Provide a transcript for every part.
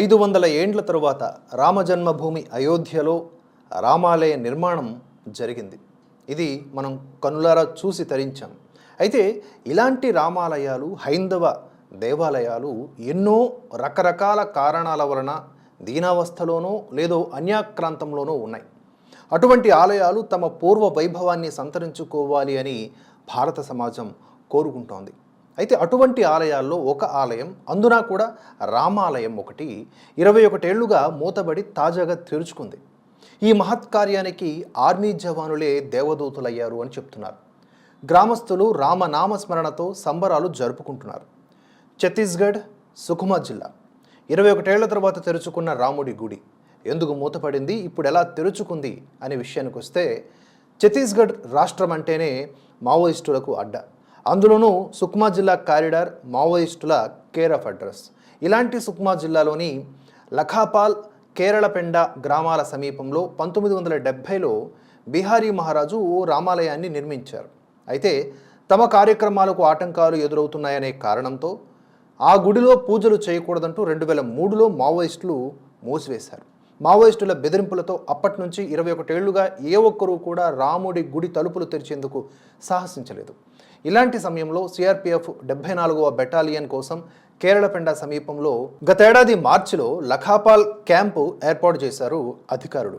ఐదు వందల ఏండ్ల తరువాత రామజన్మభూమి అయోధ్యలో రామాలయ నిర్మాణం జరిగింది. ఇది మనం కనులారా చూసి తరించాం. అయితే ఇలాంటి రామాలయాలు హైందవ దేవాలయాలు ఎన్నో రకరకాల కారణాల వలన దీనావస్థలోనో లేదో అన్యాక్రాంతంలోనో ఉన్నాయి. అటువంటి ఆలయాలు తమ పూర్వ వైభవాన్ని సంతరించుకోవాలి అని భారత సమాజం కోరుకుంటోంది. అయితే అటువంటి ఆలయాల్లో ఒక ఆలయం అందునా కూడా రామాలయం ఒకటి ఇరవై ఒకటేళ్ళుగా మూతబడి తాజాగా తెరుచుకుంది. ఈ మహత్కార్యానికి ఆర్మీ జవానులే దేవదూతులయ్యారు అని చెప్తున్నారు. గ్రామస్తులు రామనామస్మరణతో సంబరాలు జరుపుకుంటున్నారు. ఛత్తీస్గఢ్ సుకుమా జిల్లా. ఇరవై ఒకటేళ్ళ తర్వాత తెరుచుకున్న రాముడి గుడి. ఎందుకు మూతపడింది? ఇప్పుడు ఎలా తెరుచుకుంది? అనే విషయానికి వస్తే ఛత్తీస్గఢ్ రాష్ట్రం అంటేనే మావోయిస్టులకు అడ్డ. అందులోనూ సుక్మా జిల్లా కారిడార్ మావోయిస్టుల కేర్ ఆఫ్ అడ్రస్. ఇలాంటి సుక్మా జిల్లాలోని లఖాపాల్ కేరళపెండ గ్రామాల సమీపంలో పంతొమ్మిది వందల డెబ్భైలో బిహారీ మహారాజు ఓ రామాలయాన్ని నిర్మించారు. అయితే తమ కార్యక్రమాలకు ఆటంకాలు ఎదురవుతున్నాయనే కారణంతో ఆ గుడిలో పూజలు చేయకూడదంటూ రెండు వేల మూడులో మావోయిస్టులు మూసివేశారు. మావోయిస్టుల బెదిరింపులతో అప్పటి నుంచి ఇరవై ఒకటేళ్ళుగా ఏ ఒక్కరూ కూడా రాముడి గుడి తలుపులు తెరిచేందుకు సాహసించలేదు. ఇలాంటి సమయంలో సిఆర్పిఎఫ్ డెబ్బై నాలుగవ బెటాలియన్ కోసం కేరళపెండ సమీపంలో గతేడాది మార్చిలో లఖాపాల్ క్యాంపు ఏర్పాటు చేశారు అధికారులు.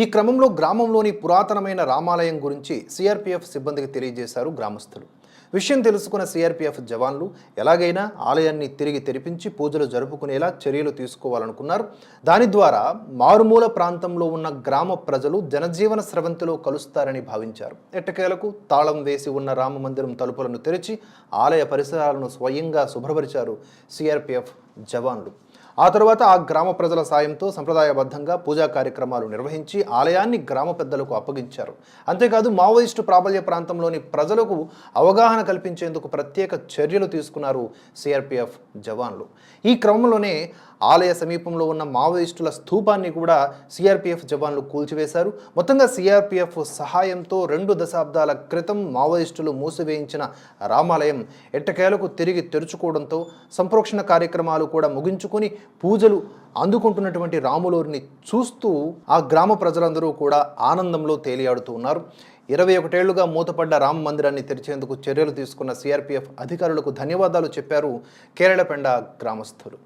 ఈ క్రమంలో గ్రామంలోని పురాతనమైన రామాలయం గురించి సిఆర్పిఎఫ్ సిబ్బందికి తెలియజేశారు గ్రామస్తులు విషయం తెలుసుకున్న సిఆర్పిఎఫ్ జవాన్లు ఎలాగైనా ఆలయాన్ని తిరిగి తెరిపించి పూజలు జరుపుకునేలా చర్యలు తీసుకోవాలనుకున్నారు. దాని ద్వారా మారుమూల ప్రాంతంలో ఉన్న గ్రామ ప్రజలు జనజీవన స్రవంతిలో కలుస్తారని భావించారు. ఎట్టకేలకు తాళం వేసి ఉన్న రామ మందిరం తలుపులను తెరిచి ఆలయ పరిసరాలను స్వయంగా శుభ్రపరిచారు సిఆర్పిఎఫ్ జవాన్లు. ఆ తర్వాత ఆ గ్రామ ప్రజల సాయంతో సంప్రదాయబద్ధంగా పూజా కార్యక్రమాలు నిర్వహించి ఆలయాన్ని గ్రామ పెద్దలకు అప్పగించారు. అంతేకాదు మావోయిస్టు ప్రాబల్య ప్రాంతంలోని ప్రజలకు అవగాహన కల్పించేందుకు ప్రత్యేక చర్యలు తీసుకున్నారు సిఆర్పిఎఫ్ జవాన్లు. ఈ క్రమంలోనే ఆలయ సమీపంలో ఉన్న మావోయిస్టుల స్థూపాన్ని కూడా సిఆర్పిఎఫ్ జవాన్లు కూల్చివేశారు. మొత్తంగా సిఆర్పిఎఫ్ సహాయంతో రెండు దశాబ్దాల క్రితం మావోయిస్టులు మూసివేయించిన రామాలయం ఎట్టకేలకు తిరిగి తెరుచుకోవడంతో సంప్రోక్షణ కార్యక్రమాలు కూడా ముగించుకొని పూజలు అందుకుంటున్నటువంటి రాములూరిని చూస్తూ ఆ గ్రామ ప్రజలందరూ కూడా ఆనందంలో తేలియాడుతూ ఉన్నారు. ఇరవై ఒకటేళ్ళుగా మూతపడ్డ రామ మందిరాన్ని తెరిచేందుకు చర్యలు తీసుకున్న సిఆర్పిఎఫ్ అధికారులకు ధన్యవాదాలు చెప్పారు కేరళపెండ గ్రామస్తులు.